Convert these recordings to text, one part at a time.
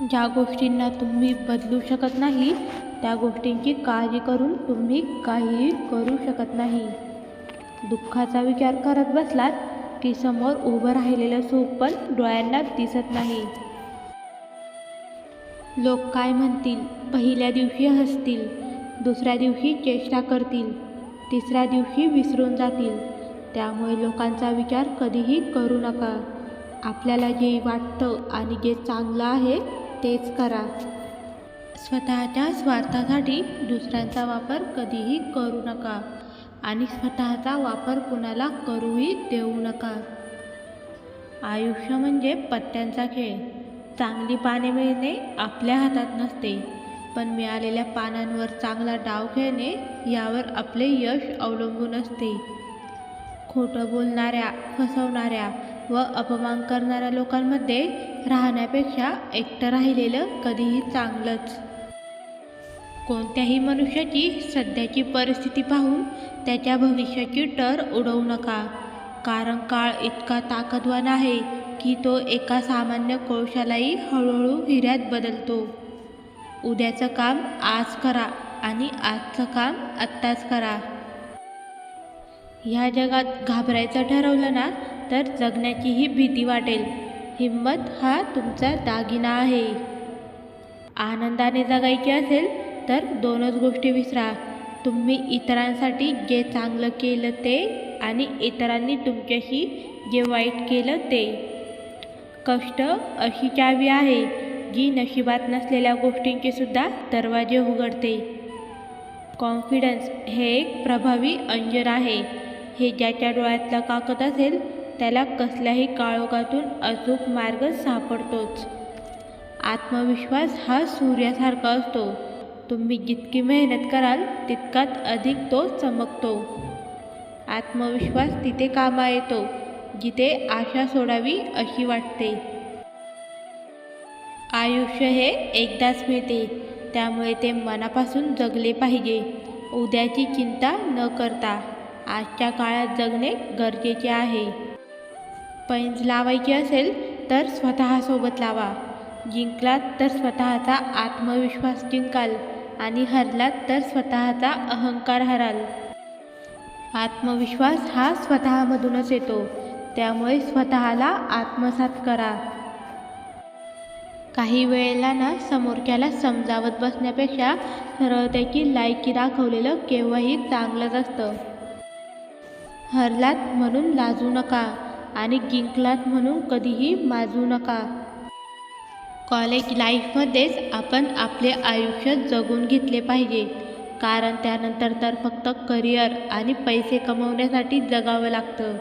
ज्या गोष्टींना तुम्ही बदलू शकत नाही त्या गोष्टींची काळजी करून तुम्ही काहीही करू शकत नाही. दुःखाचा विचार करत बसलात की समोर उभं राहिलेलं सुख पण डोळ्यांना दिसत नाही. लोक काय म्हणतील? पहिल्या दिवशी हसतील दुसऱ्या दिवशी चेष्टा करतील तिसऱ्या दिवशी विसरून जातील. त्यामुळे लोकांचा विचार कधीही करू नका. आपल्याला जे वाटतं आणि जे चांगलं आहे तेच करा. स्वतःच्या स्वार्थासाठी दुसऱ्यांचा वापर कधीही करू नका आणि स्वतःचा वापर कुणाला करूही देऊ नका. आयुष्य म्हणजे पत्त्यांचा खेळ. चांगली पाने मिळणे आपल्या हातात नसते पण मिळालेल्या पानांवर चांगला डाव खेळणे यावर आपले यश अवलंबून असते. खोटं बोलणाऱ्या फसवणाऱ्या व अपमान करणाऱ्या लोकांमध्ये राहण्यापेक्षा एकटं राहिलेलं कधीही चांगलंच. कोणत्याही मनुष्याची सध्याची परिस्थिती पाहून त्याच्या भविष्याची टर उडवू नका. कारण काळ इतका ताकदवान आहे की तो एका सामान्य कोळशालाही हळूहळू हिऱ्यात बदलतो. उद्याचं काम आज करा आणि आजचं काम आत्ताच करा. ह्या जगात घाबरायचं ठरवलं ना तर जगण्याचीही भीती वाटेल. हिंमत हा तुमचा दागिना आहे. आनंदाने जगायची असेल तर दोनच गोष्टी विसरा. तुम्ही इतरांसाठी जे चांगलं केलं ते आणि इतरांनी तुमच्याशी जे वाईट केलं ते. कष्ट अशी चावी आहे जी नशिबात नसलेल्या गोष्टींचे सुद्धा दरवाजे उघडते. कॉन्फिडन्स हे एक प्रभावी अंजर आहे. हे ज्याच्या डोळ्यातला काकत असेल त्याला कसल्याही काळोखातून अचूक मार्ग सापडतोच. आत्मविश्वास हा सूर्यासारखा असतो. तुम्ही जितकी मेहनत कराल तितकाच अधिक तो चमकतो. आत्मविश्वास तिथे कामा येतो जिथे आशा सोडावी अशी वाटते. आयुष्य हे एकदाच मिळते त्यामुळे ते मनापासून जगले पाहिजे. उद्याची चिंता न करता आजच्या काळात जगणे गरजेचे आहे. पैंज लावायची असेल तर स्वतःसोबत लावा. जिंकलात तर स्वतःचा आत्मविश्वास जिंकाल आणि हरलात तर स्वतःचा अहंकार हराल. आत्मविश्वास हा स्वतःमधूनच येतो. त्यामुळे स्वतःला आत्मसात करा. काही वेळेला ना समोरच्याला समजावत बसण्यापेक्षा सरळतेची लायकी दाखवलेलं केव्हाही चांगलंच असतं. हरलात म्हणून लाजू नका. आणि जिंकलात म्हणून कधीही माजू नका. कॉलेज लाईफमध्येच आपण आपले आयुष्य जगून घेतले पाहिजे. कारण त्यानंतर तर फक्त करिअर आणि पैसे कमवण्यासाठी जगावं लागतं.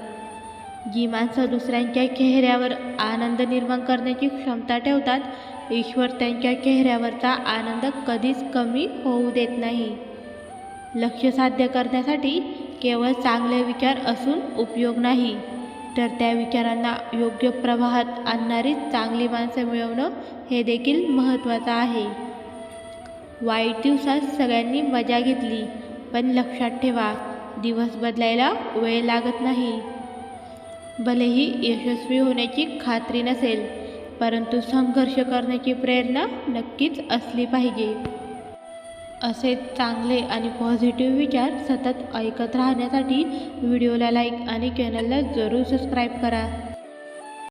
जी माणसं दुसऱ्यांच्या चेहऱ्यावर आनंद निर्माण करण्याची क्षमता ठेवतात ईश्वर त्यांच्या चेहऱ्यावरचा आनंद कधीच कमी होऊ देत नाही. लक्ष साध्य करण्यासाठी केवळ चांगले विचार असून उपयोग नाही. तर त्या विचारांना योग्य प्रवाहात आणणारी चांगली माणसं मिळवणं हे देखील महत्त्वाचं आहे. वाईट दिवसात सगळ्यांनी मजा घेतली पण लक्षात ठेवा दिवस बदलायला वेळ लागत नाही. भलेही यशस्वी होण्याची खात्री नसेल परंतु संघर्ष करण्याची प्रेरणा नक्कीच असली पाहिजे. असे चांगले आणि पॉझिटिव्ह विचार सतत ऐकत राहण्यासाठी व्हिडिओला लाईक आणि चॅनलला जरूर सबस्क्राईब करा.